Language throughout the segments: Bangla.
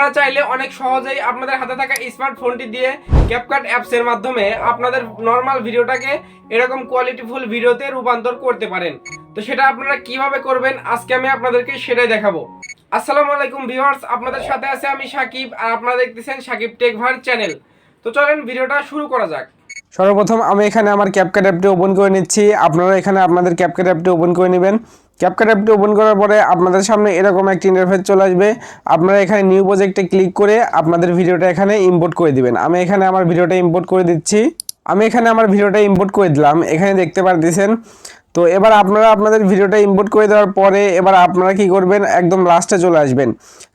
আপনারা চাইলে অনেক সহজেই আপনাদের হাতে থাকা স্মার্টফোনটি দিয়ে ক্যাপকাট অ্যাপসের মাধ্যমে আপনাদের নর্মাল ভিডিওটাকে এরকম কোয়ালিটিফুল ভিডিওতে রূপান্তর করতে পারেন। তো সেটা আপনারা কীভাবে করবেন, আজকে আমি আপনাদেরকে সেটাই দেখাবো। আসসালামু আলাইকুম ভিউয়ার্স আপনাদের সাথে আছে আমি সাকিব আর আপনারা দেখতেছেন সাকিব টেক ভার চ্যানেল তো চলেন ভিডিওটা শুরু করা যাক। সর্বপ্রথম আমি এখানে আমার ক্যাপকাট অ্যাপটি ওপেন করে নিচ্ছি। আপনারা এখানে আপনাদের ক্যাপকাট অ্যাপটি ওপেন করে নেবেন। ক্যাপকাট অ্যাপটি ওপেন করার পরে আপনাদের সামনে এরকম একটি ইন্টারফেস চলে আসবে। আপনারা এখানে নিউ প্রজেক্টে ক্লিক করে আপনাদের ভিডিওটা এখানে ইম্পোর্ট করে দিবেন। আমি এখানে আমার ভিডিওটা ইম্পোর্ট করে দিচ্ছি। আমি এখানে আমার ভিডিওটা ইম্পোর্ট করে দিলাম। এখানে দেখতে পারতেছেন। তো এবার আপনারা আপনাদের ভিডিওটা ইম্পোর্ট করে দেওয়ার পরে এবার আপনারা কি করবেন? একদম লাস্টে চলে আসবেন।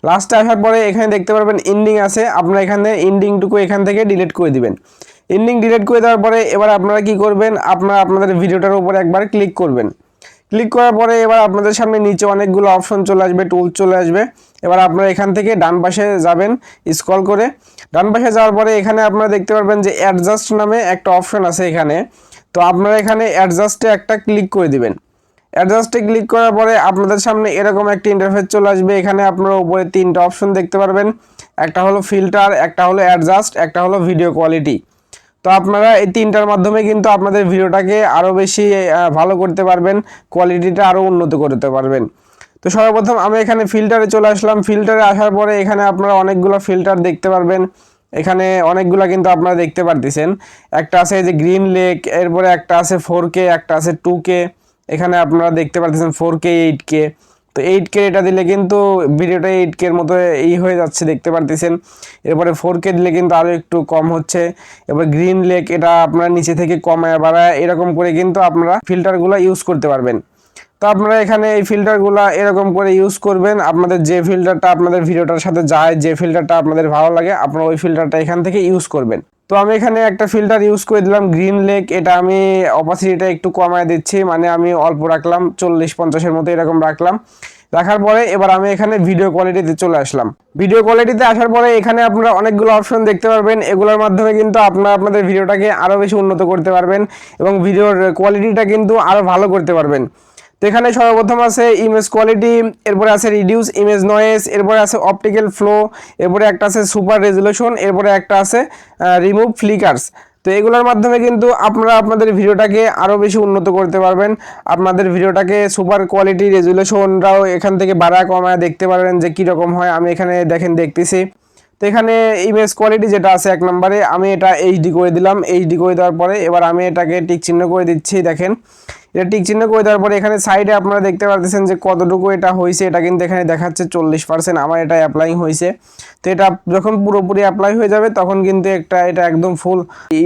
লাস্টে আসার পরে এখানে দেখতে পারবেন ইন্ডিং আছে। আপনারা এখানে ইন্ডিংটুকু এখান থেকে ডিলিট করে দিবেন। এন্ডিং ডিলিট করে দেওয়ার পরে এবার আপনারা কি করবেন? আপনারা আপনাদের ভিডিওটার উপর একবার ক্লিক করবেন। ক্লিক করার পরে এবার আপনাদের সামনে নিচে অনেকগুলো অপশন চলে আসবে টুল চলে আসবে। এবার আপনারা এখান থেকে ডান পাশে যাবেন স্ক্রল করে। ডান পাশে যাওয়ার পরে এখানে আপনারা দেখতে পারবেন যে অ্যাডজাস্ট নামে একটা অপশন আছে এখানে। তো আপনারা এখানে অ্যাডজাস্টে একটা ক্লিক করে দিবেন। অ্যাডজাস্টে ক্লিক করার পরে আপনাদের সামনে এরকম একটা ইন্টারফেস চলে আসবে। এখানে আপনারা উপরে তিনটা অপশন দেখতে পারবেন। একটা হলো ফিল্টার একটা হলো অ্যাডজাস্ট একটা হলো ভিডিও কোয়ালিটি তো আপনারা এই তিনটার মাধ্যমে কিন্তু আপনাদের ভিডিওটাকে আরও বেশি ভালো করতে পারবেন কোয়ালিটিটা আরও উন্নত করতে পারবেন। তো সর্বপ্রথম আমি এখানে ফিল্টারে চলে আসলাম। ফিল্টারে আসার পরে এখানে আপনারা অনেকগুলো ফিল্টার দেখতে পারবেন। এখানে অনেকগুলো কিন্তু আপনারা দেখতে পারতেছেন। একটা আছে যে গ্রিন লেক এরপরে একটা আছে ফোর একটা আছে টু এখানে আপনারা দেখতে পারতেছেন ফোর কে এইট কে তো এইট কে এটা দিলে কিন্তু ভিডিওটা এইট কে এর মতো এই হয়ে যাচ্ছে, দেখতে পারতেছেন। এরপরে ফোর কে দিলে কিন্তু আরও একটু কম হচ্ছে। এবার গ্রিন লেক এটা আপনারা নিচে থেকে কমায় বাড়ায়, এরকম করে কিন্তু আপনারা ফিল্টারগুলো ইউজ করতে পারবেন। তো আপনারা এখানে এই ফিল্টারগুলো এরকম করে ইউজ করবেন। আপনাদের যে ফিল্টারটা আপনাদের ভিডিওটার সাথে যায়, যে ফিল্টারটা আপনাদের ভালো লাগে, আপনারা ওই ফিল্টারটা এখান থেকে ইউজ করবেন। তো আমি এখানে একটা ফিল্টার ইউজ করে দিলাম গ্রিন লেক এটা আমি অপাসিটিটা একটু কমায় দিচ্ছি মানে আমি অল্প রাখলাম, চল্লিশ পঞ্চাশের মতো এরকম রাখলাম। রাখার পরে এবার আমি এখানে ভিডিও কোয়ালিটিতে চলে আসলাম। ভিডিও কোয়ালিটিতে আসার পরে এখানে আপনারা অনেকগুলো অপশন দেখতে পারবেন। এগুলোর মাধ্যমে কিন্তু আপনারা আপনাদের ভিডিওটাকে আরও বেশি উন্নত করতে পারবেন এবং ভিডিওর কোয়ালিটিটা কিন্তু আরও ভালো করতে পারবেন। তো এখানে সর্বপ্রথম আছে ইমেজ কোয়ালিটি এরপরে আছে রিডিউস ইমেজ নয়েস এরপরে আছে অপটিক্যাল ফ্লো এরপরে একটা আছে সুপার রেজুলেশন এরপরে একটা আছে রিমুভ ফ্লিকার্স তো এগুলোর মাধ্যমে কিন্তু আপনারা আপনাদের ভিডিওটাকে আরও বেশি উন্নত করতে পারবেন। আপনাদের ভিডিওটাকে সুপার কোয়ালিটি রেজুলেশনটাও এখান থেকে বাড়া কমায় দেখতে পারবেন যে কীরকম হয়। আমি এখানে দেখেন দেখতেছি। তো এখানে ইমেজ কোয়ালিটি যেটা আছে এক নম্বরে, আমি এটা এইচডি করে দিলাম। এইচডি করে দেওয়ার পরে এবার আমি এটাকে টিক চিহ্ন করে দিচ্ছি, দেখেন। এটা টিক চিহ্ন করে দেওয়ার পরে এখানে সাইডে আপনারা দেখতে পারতেছেন যে কতটুকু এটা হয়েছে এটা কিন্তু এখানে দেখাচ্ছে চল্লিশ পার্সেন্ট আমার এটা অ্যাপ্লাই হয়েছে তো এটা যখন পুরোপুরি অ্যাপ্লাই হয়ে যাবে, তখন কিন্তু একটা এটা একদম ফুল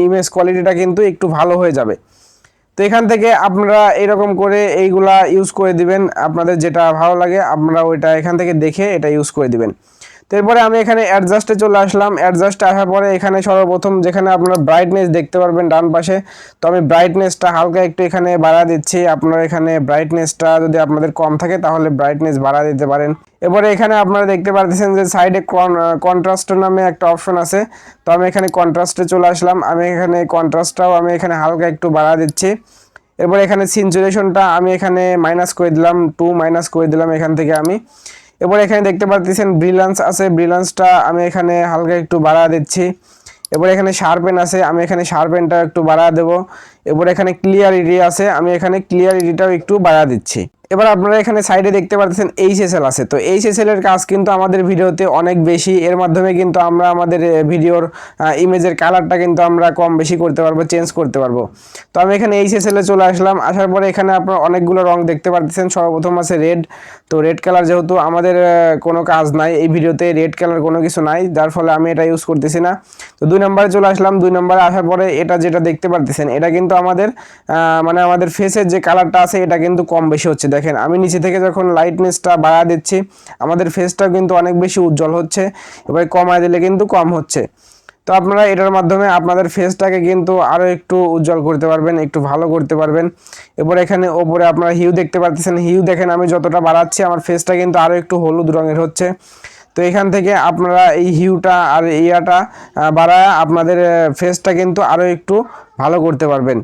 ইমেজ কোয়ালিটিটা কিন্তু একটু ভালো হয়ে যাবে। তো এখান থেকে আপনারা এরকম করে এইগুলা ইউজ করে দিবেন। আপনাদের যেটা ভালো লাগে, আপনারা ওইটা এখান থেকে দেখে এটা ইউজ করে দিবেন। তো এরপরে আমি এখানে অ্যাডজাস্টে চলে আসলাম। অ্যাডজাস্টে আসার পরে এখানে সর্বপ্রথম যেখানে আপনারা ব্রাইটনেস দেখতে পারবেন ডান পাশে। তো আমি ব্রাইটনেসটা হালকা একটু এখানে বাড়া দিচ্ছি। আপনারা এখানে ব্রাইটনেসটা যদি আপনাদের কম থাকে তাহলে ব্রাইটনেস বাড়া দিতে পারেন। এরপরে এখানে আপনারা দেখতে পারতেছেন যে সাইডে কন্ট্রাস্ট নামে একটা অপশন আছে। তো আমি এখানে কন্ট্রাস্টে চলে আসলাম। আমি এখানে কন্ট্রাস্টটাও আমি এখানে হালকা একটু বাড়া দিচ্ছি। এরপর এখানে সিনচুরেশনটা আমি এখানে মাইনাস করে দিলাম। টু মাইনাস করে দিলাম এখান থেকে আমি। এরপর এখানে দেখতে পাচ্ছেন ব্রিলান্স আছে, ব্রিলান্সটা আমি এখানে হালকা একটু বাড়া দিচ্ছি। এরপর এখানে শার্পেন আছে, আমি এখানে শার্পেনটা একটু বাড়া দেবো। এরপর এখানে ক্লিয়ারিটি আছে, আমি এখানে ক্লিয়ারিটিটাও একটু বাড়া দিচ্ছি। এবার আপনারা এখানে সাইডে দেখতে পাচ্ছেন এইচএসএল আছে। তো এইচএসএল এর কাজ কিন্তু আমাদের ভিডিওতে অনেক বেশি। এর মাধ্যমে কিন্তু আমরা আমাদের ভিডিওর ইমেজের কালারটা কিন্তু আমরা কম বেশি করতে পারব চেঞ্জ করতে পারব। তো আমি এখানে এইচএসএল চলে আসলাম। আসার পরে এখানে আপনারা অনেকগুলো রং দেখতে পাচ্ছেন সর্বপ্রথম আছে রেড তো রেড কালার যেহেতু আমাদের কোনো কাজ নাই এই ভিডিওতে রেড কালার কোনো কিছু নাই। যার ফলে আমি এটা ইউজ করতেছি না। তো দুই নম্বরে চলে আসলাম। দুই নম্বরে আসার পরে এটা যেটা দেখতে পারতেছেন, এটা কিন্তু আমাদের মানে আমাদের ফেসের যে কালারটা আছে, এটা কিন্তু কম বেশি হচ্ছে। দেখেন, আমি নিচে থেকে যখন লাইটনেসটা বাড়া দিচ্ছি, আমাদের ফেসটা কিন্তু অনেক বেশি উজ্জ্বল হচ্ছে, এবার কমায় দিলে কিন্তু কম হচ্ছে। তো আপনারা এটার মাধ্যমে আপনাদের ফেসটাকে কিন্তু আরও একটু উজ্জ্বল করতে পারবেন, একটু ভালো করতে পারবেন। এরপর এখানে ওপরে আপনারা হিউ দেখতে পাচ্ছেন হিউ দেখেন, আমি যতটা বাড়াচ্ছি, আমার ফেসটা কিন্তু আরও একটু হলুদ রঙের হচ্ছে। তো এখান থেকে আপনারা এই হিউটা আর ইয়াটা বাড়ায় আপনাদের ফেসটা কিন্তু আরও একটু ভালো করতে পারবেন।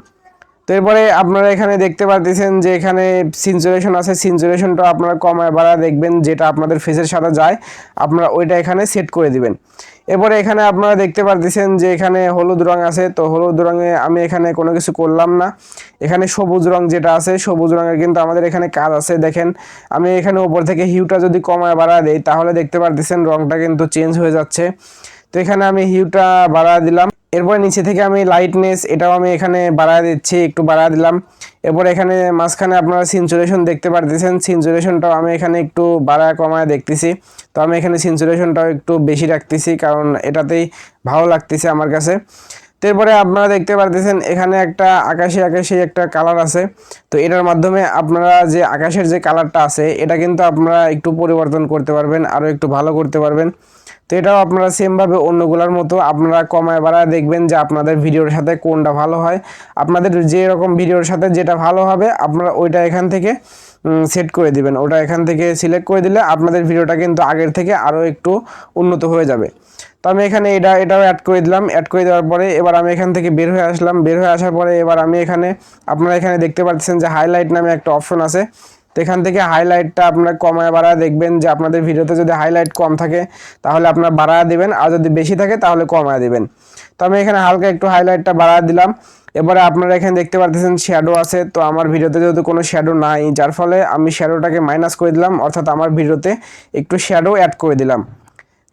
তো এরপরে আপনারা এখানে দেখতে পাচ্ছেন যে এখানে সিনচুরেশন আছে। সিনচুরেশনটা আপনারা কমায় বাড়া দেখবেন যেটা আপনাদের ফেসের সাথে যায়। আপনারা ওইটা এখানে সেট করে দিবেন। এরপরে এখানে আপনারা দেখতে পাচ্ছেন যে এখানে হলুদ রং আছে। তো হলুদ রঙে আমি এখানে কোনো কিছু করলাম না। এখানে সবুজ রং যেটা আছে, সবুজ রঙের কিন্তু আমাদের এখানে কাজ আছে। দেখেন, আমি এখানে উপর থেকে হিউটা যদি কমায় বাড়া দেই, তাহলে দেখতে পাচ্ছেন রংটা কিন্তু চেঞ্জ হয়ে যাচ্ছে। তো এখানে আমি হিউটা বাড়া দিলাম। এরপর নিচে থেকে আমি লাইটনেস এটাও আমি এখানে বাড়ায় দিচ্ছি, একটু বাড়ায় দিলাম। এরপর এখানে মাঝখানে আপনারা সিনচুরেশন দেখতে পারতেছেন। সিনচুরেশনটাও আমি এখানে একটু বাড়ায় কমায় দেখতেছি। তো আমি এখানে সিনচুরেশনটাও একটু বেশি রাখতেছি, কারণ এটাতেই ভালো লাগতেছে আমার কাছে। তো এরপরে আপনারা দেখতে পারতেছেন, এখানে একটা আকাশি আকাশি একটা কালার আছে। তো এটার মাধ্যমে আপনারা যে আকাশের যে কালারটা আছে, এটা কিন্তু আপনারা একটু পরিবর্তন করতে পারবেন আরও একটু ভালো করতে পারবেন। তো এটাও আপনারা সেমভাবে অন্যগুলোর মতো আপনারা কমায় বাড়ায় দেখবেন যে আপনাদের ভিডিওর সাথে কোনটা ভালো হয়। আপনাদের যে রকম ভিডিওর সাথে যেটা ভালো হবে, আপনারা ওইটা এখান থেকে সেট করে দিবেন। ওটা এখান থেকে সিলেক্ট করে দিলে আপনাদের ভিডিওটা কিন্তু আগের থেকে আরও একটু উন্নত হয়ে যাবে। তো আমি এখানে এটা, এটাও অ্যাড করে দিলাম। অ্যাড করে দেওয়ার পরে এবার আমি এখান থেকে বের হয়ে আসলাম। বের হয়ে আসার পরে এবার আমি এখানে, আপনারা এখানে দেখতে পাচ্ছেন যে হাইলাইট নামে একটা অপশন আছে। তো এখান থেকে হাইলাইটটা আপনারা কমায় বাড়ায় দেখবেন যে আপনাদের ভিডিওতে যদি হাইলাইট কম থাকে, তাহলে আপনারা বাড়ায় দেবেন, আর যদি বেশি থাকে তাহলে কমায় দেবেন। তো আমি এখানে হালকা একটু হাইলাইটটা বাড়ায় দিলাম। এবারে আপনারা এখানে দেখতে পারতেছেন শ্যাডো আছে, তো আমার ভিডিওতে যেহেতু কোনো শ্যাডো নাই, যার ফলে আমি শ্যাডোটাকে মাইনাস করে দিলাম, অর্থাৎ আমার ভিডিওতে একটু শ্যাডো অ্যাড করে দিলাম।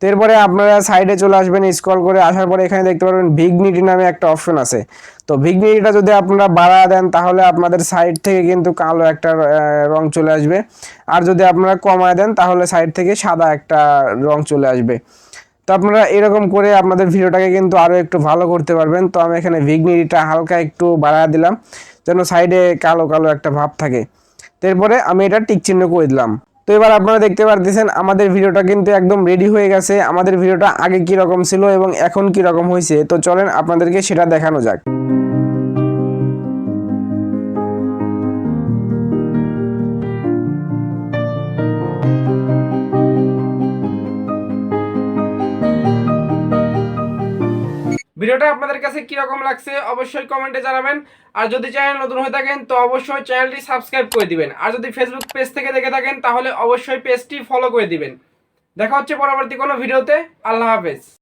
তো এরপরে আপনারা সাইডে চলে আসবেন স্ক্রল করে আসার পরে এখানে দেখতে পারবেন ভিগনিটি নামে একটা অপশন আছে। তো ভিগনিটিটা যদি আপনারা বাড়া দেন, তাহলে আপনাদের সাইড থেকে কিন্তু কালো একটা রং চলে আসবে। আর যদি আপনারা কমায় দেন, তাহলে সাইড থেকে সাদা একটা রং চলে আসবে। তো আপনারা এরকম করে আপনাদের ভিডিওটাকে কিন্তু আরও একটু ভালো করতে পারবেন। তো আমি এখানে ভিগনিটিটা হালকা একটু বাড়া দিলাম, যেন সাইডে কালো কালো একটা ভাব থাকে। এরপরে আমি এটা টিক চিহ্ন করে দিলাম। তো এবার আপনারা দেখতে পারতেছেন, আমাদের ভিডিওটা কিন্তু একদম রেডি হয়ে গেছে। আমাদের ভিডিওটা আগে কি রকম ছিল এবং এখন কি রকম হয়েছে। তো চলেন আপনাদেরকে সেটা দেখানো যাক। ভিডিওটা আপনাদের কাছে কীরকম লাগছে অবশ্যই কমেন্টে জানাবেন। আর যদি চ্যানেল নতুন হয়ে থাকেন, তো অবশ্যই চ্যানেলটি সাবস্ক্রাইব করে দিবেন। আর যদি ফেসবুক পেজ থেকে দেখে থাকেন, তাহলে অবশ্যই পেজটি ফলো করে দিবেন। দেখা হচ্ছে পরবর্তী কোনো ভিডিওতে। আল্লাহ হাফেজ।